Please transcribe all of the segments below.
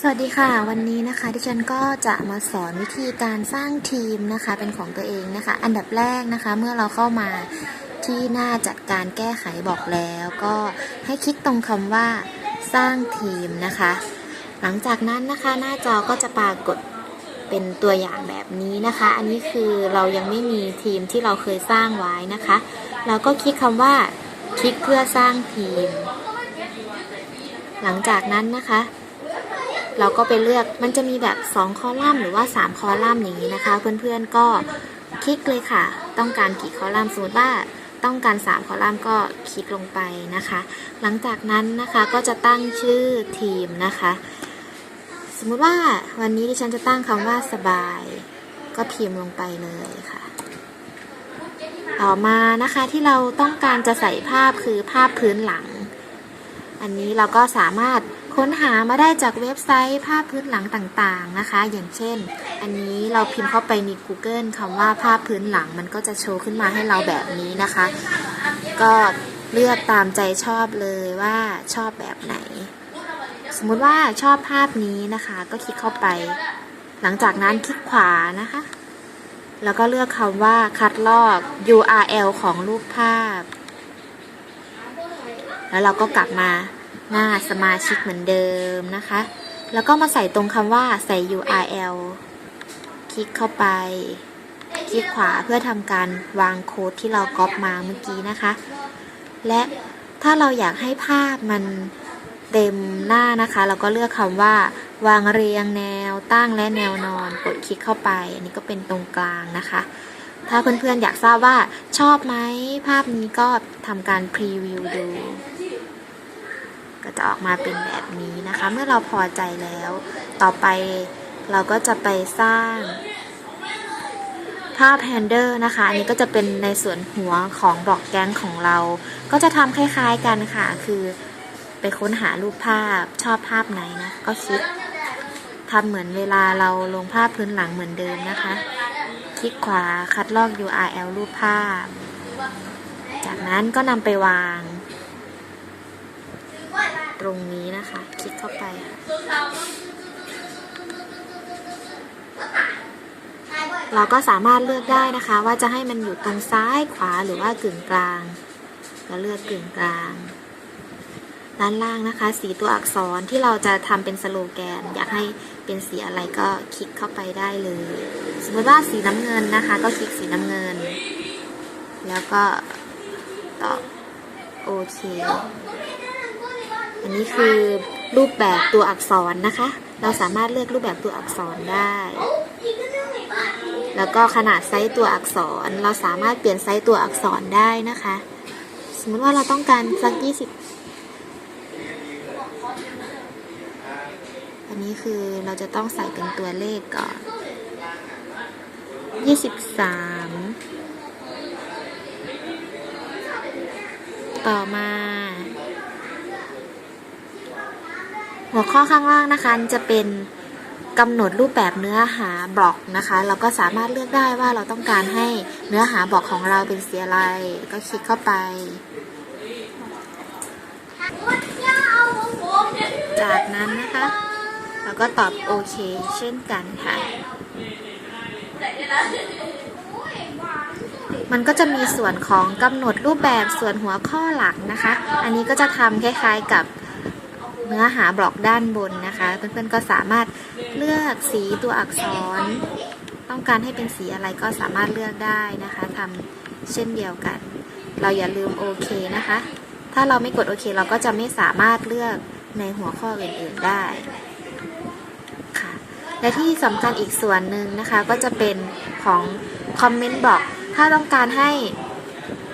สวัสดีค่ะ วันนี้นะคะดิฉันก็จะมาสอนวิธีการสร้างทีมนะคะเป็นของตัวเองนะคะ อันดับแรกนะคะ เมื่อเราเข้ามาที่หน้าจัดการแก้ไขบอกแล้ว ก็ให้คลิกตรงคำว่าสร้างทีมนะคะ หลังจากนั้นนะคะหน้าจอก็จะปรากฏเป็นตัวอย่างแบบนี้นะคะ อันนี้คือเรายังไม่มีทีมที่เราเคยสร้างไว้นะคะ เราก็คลิกคำว่าคลิกเพื่อสร้างทีม หลังจากนั้นนะคะ เราก็ไปเลือกมันจะมีแบบ 2 คอลัมน์หรือว่า 3 คอลัมน์อย่างนี้นะคะ เพื่อนๆก็คลิกเลยค่ะ ต้องการกี่คอลัมน์สมมติว่าต้องการ 3 คอลัมน์ก็คลิกลงไปนะคะ หลังจากนั้นนะคะก็จะตั้งชื่อทีมนะคะ สมมุติว่าวันนี้ดิฉันจะตั้งคำว่าสบาย ก็พิมพ์ลงไปเลยค่ะ ต่อมานะคะที่เราต้องการจะใส่ภาพคือภาพพื้นหลัง อันนี้เราก็สามารถ ค้นหามาได้จากเว็บไซต์ภาพพื้นหลังต่างๆนะคะ อย่างเช่น อันนี้เราพิมพ์เข้าไปใน Google คำว่าภาพพื้นหลังมันก็จะโชว์ขึ้นมาให้เราแบบนี้นะคะ ก็เลือกตามใจชอบเลยว่าชอบแบบไหน สมมุติว่าชอบภาพนี้นะคะ ก็คลิกเข้าไป หลังจากนั้นคลิกขวานะคะ แล้วก็เลือกคำว่าคัดลอก URL ของรูปภาพ แล้วเราก็กลับมา หน้าสมาชิกเหมือนเดิมนะคะ แล้วก็มาใส่ตรงคำว่าใส่ URL คลิกเข้าไป คลิกขวาเพื่อทำการวางโค้ดที่เราก๊อปมาเมื่อกี้นะคะ และถ้าเราอยากให้ภาพมันเต็มหน้านะคะ เราก็เลือกคำว่า วางเรียงแนวตั้งและแนวนอน กดคลิกเข้าไป อันนี้ก็เป็นตรงกลางนะคะ ถ้าเพื่อนๆอยากทราบว่าชอบไหมภาพนี้ก็ทำการพรีวิวดู ก็จะออกมาเป็นแบบนี้นะคะ เมื่อเราพอใจแล้ว ต่อไปเราก็จะไปสร้างภาพแฮนเดอร์นะคะ อันนี้ก็จะเป็นในส่วนหัวของบล็อกแกนของเรา ก็จะทำคล้ายๆกันค่ะ คือไปค้นหารูปภาพชอบภาพไหนนะ ก็คลิกทำเหมือนเวลาเราลงภาพพื้นหลังเหมือนเดิมนะคะ คลิกขวาคัดลอก URL รูปภาพ จากนั้นก็นำไปวาง ตรงนี้นะคะ คลิกเข้าไปค่ะเราก็สามารถเลือกได้นะคะ ว่าจะให้มันอยู่ตรงซ้ายขวาหรือว่ากึ่งกลางเราเลือกกึ่งกลาง ด้านล่างนะคะ สีตัวอักษรที่เราจะทำเป็นสโลแกน อยากให้เป็นสีอะไรก็คลิกเข้าไปได้เลย สมมติว่าสีน้ำเงินนะคะ ก็คลิกสีน้ำเงิน แล้วก็ตอบโอเค อันนี้คือรูปแบบตัวอักษรนะคะ เราสามารถเลือกรูปแบบตัวอักษรได้ แล้วก็ขนาดไซส์ตัวอักษร เราสามารถเปลี่ยนไซส์ตัวอักษรได้นะคะ สมมติว่าเราต้องการสักยี่สิบอันนี้คือเราจะต้องใส่เป็นตัวเลขก่อนยี่สิบสามต่อมา หัวข้อข้างล่างนะคะจะเป็นกำหนดรูปแบบเนื้อหาบล็อกนะคะเราก็สามารถเลือกได้ว่าเราต้องการให้เนื้อหาบล็อกของเราเป็นสีอะไร ก็คลิกเข้าไป จากนั้นนะคะ เราก็ตอบโอเคเช่นกันค่ะ มันก็จะมีส่วนของกำหนดรูปแบบส่วนหัวข้อหลักนะคะ อันนี้ก็จะทำคล้ายๆกับ เนื้อหาบล็อกด้านบนนะคะ เพื่อนๆก็สามารถเลือกสีตัวอักษร ต้องการให้เป็นสีอะไรก็สามารถเลือกได้นะคะทำเช่นเดียวกัน เราอย่าลืมโอเคนะคะ ถ้าเราไม่กดโอเค เราก็จะไม่สามารถเลือกในหัวข้ออื่นๆได้ค่ะและที่สำคัญอีกส่วนหนึ่งนะคะก็จะเป็นของคอมเมนต์บล็อกถ้าต้องการให้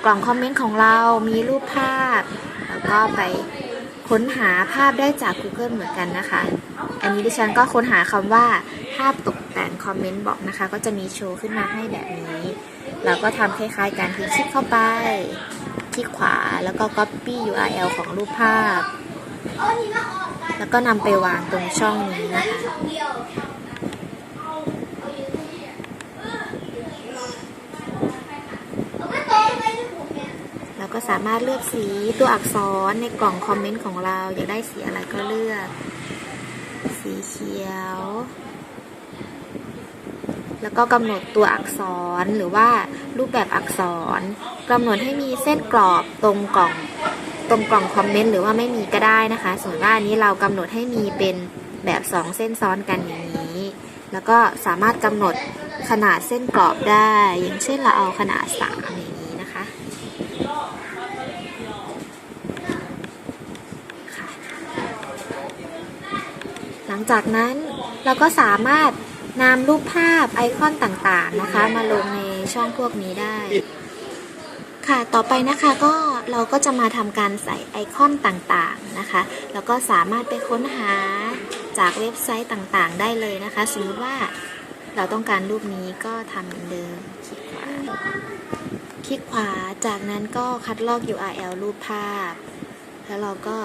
กล่องคอมเมนต์ของเรามีรูปภาพ แล้วก็ไป ค้นหาภาพได้จาก Google เหมือนกันนะคะ อันนี้ดิฉันก็ค้นหาคำว่าภาพตกแต่งคอมเมนต์บอกนะคะ ก็จะมีโชว์ขึ้นมาให้แบบนี้ เราก็ทำคล้ายๆการคือคลิกเข้าไป ที่ขวาแล้วก็ Copy URL ของรูปภาพ แล้วก็นำไปวางตรงช่องนี้นะคะ ก็สามารถเลือกสีตัวอักษรในกล่องคอมเมนต์ของเรา อยากได้สีอะไรก็เลือก สีเขียว แล้วก็กำหนดตัวอักษรหรือว่ารูปแบบอักษรกำหนดให้มีเส้นกรอบตรงกล่องตรงกล่องคอมเมนต์หรือว่าไม่มีก็ได้นะคะ ส่วนว่าอันนี้เรากำหนดให้มีเป็นแบบ 2 เส้นซ้อนกันอย่างนี้ แล้วก็สามารถกำหนดขนาดเส้นกรอบได้ อย่างเช่นเราเอาขนาด3 จากนั้นเราก็สามารถนำรูปภาพไอคอนต่างๆนะคะ มาลงในช่องพวกนี้ได้ ค่ะต่อไปนะคะก็เราก็จะมาทำการใส่ไอคอนต่างๆนะคะ แล้วก็สามารถไปค้นหาจากเว็บไซต์ต่างๆ ได้เลยนะคะ สมมติว่าเราต้องการรูปนี้ก็ทำเหมือนเดิมคลิกขวา คลิกขวาจากนั้นก็คัดลอก URL รูปภาพ แล้วเราก็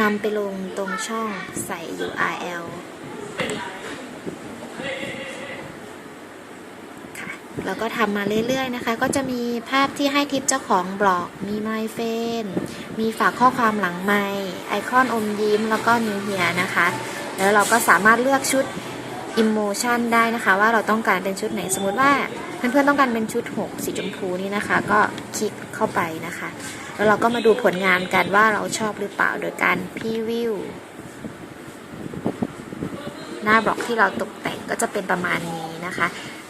นำไปลงตรงช่องใส่ URL ค่ะแล้วก็ทำมาเรื่อยๆนะคะ ก็จะมีภาพที่ให้ทิปเจ้าของบล็อก มีไมเฟนมีฝากข้อความหลังไมค์ไอคอนอมยิ้ม แล้วก็นิวเฮียนะคะ แล้วเราก็สามารถเลือกชุด Emotion ได้นะคะ ว่าเราต้องการเป็นชุดไหนสมมติว่า เพื่อนๆต้องการเป็นชุด6สีชมพูนี่นะคะ ก็คลิกเข้าไปนะคะ แล้วเราก็มาดูผลงานกันว่าเราชอบหรือเปล่าโดยการพรีวิวหน้าบล็อกที่เราตกแต่งก็จะเป็นประมาณนี้นะคะ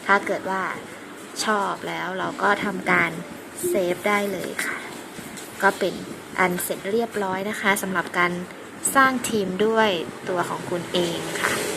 ถ้าเกิดว่าชอบแล้วเราก็ทำการเซฟได้เลยค่ะ ก็เป็นอันเสร็จเรียบร้อยนะคะสำหรับการสร้างทีมด้วยตัวของคุณเองค่ะ